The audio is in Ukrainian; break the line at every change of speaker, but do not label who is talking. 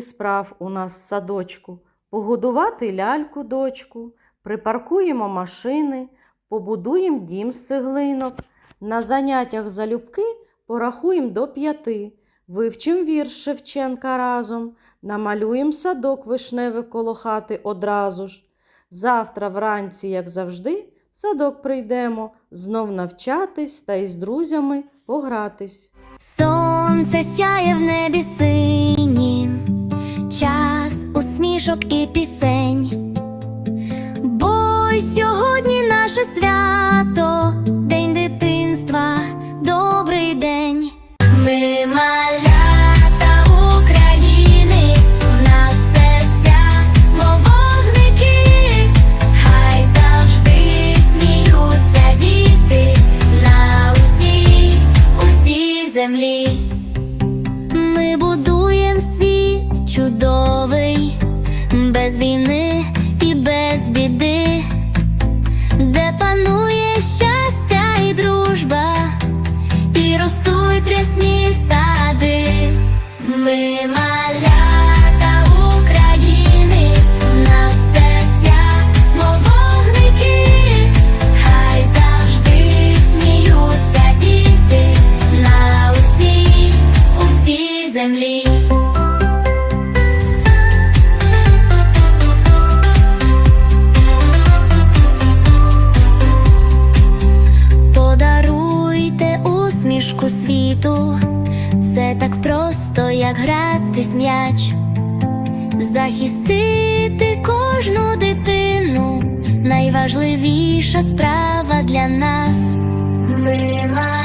справ у нас в садочку. Погодувати ляльку дочку, припаркуємо машини, побудуємо дім з цеглинок. На заняттях залюбки порахуємо до п'яти. Вивчим вірш Шевченка разом, намалюєм садок вишневий коло хати одразу ж. Завтра вранці, як завжди, в садок прийдемо, знов навчатись та із друзями погратись.
Сонце сяє в небі час усмішок і пісень. Бо сьогодні наше свято, день дитинства, добрий день. Ми малята України, в серця, вогники, хай завжди сміються діти на усій, усій землі. Без війни і без біди, де панує щастя і дружба, і ростуть рясні сади. Ми малята усмішку світу, це так просто, як гратись м'яч, захистити кожну дитину, найважливіша справа для нас. Ми.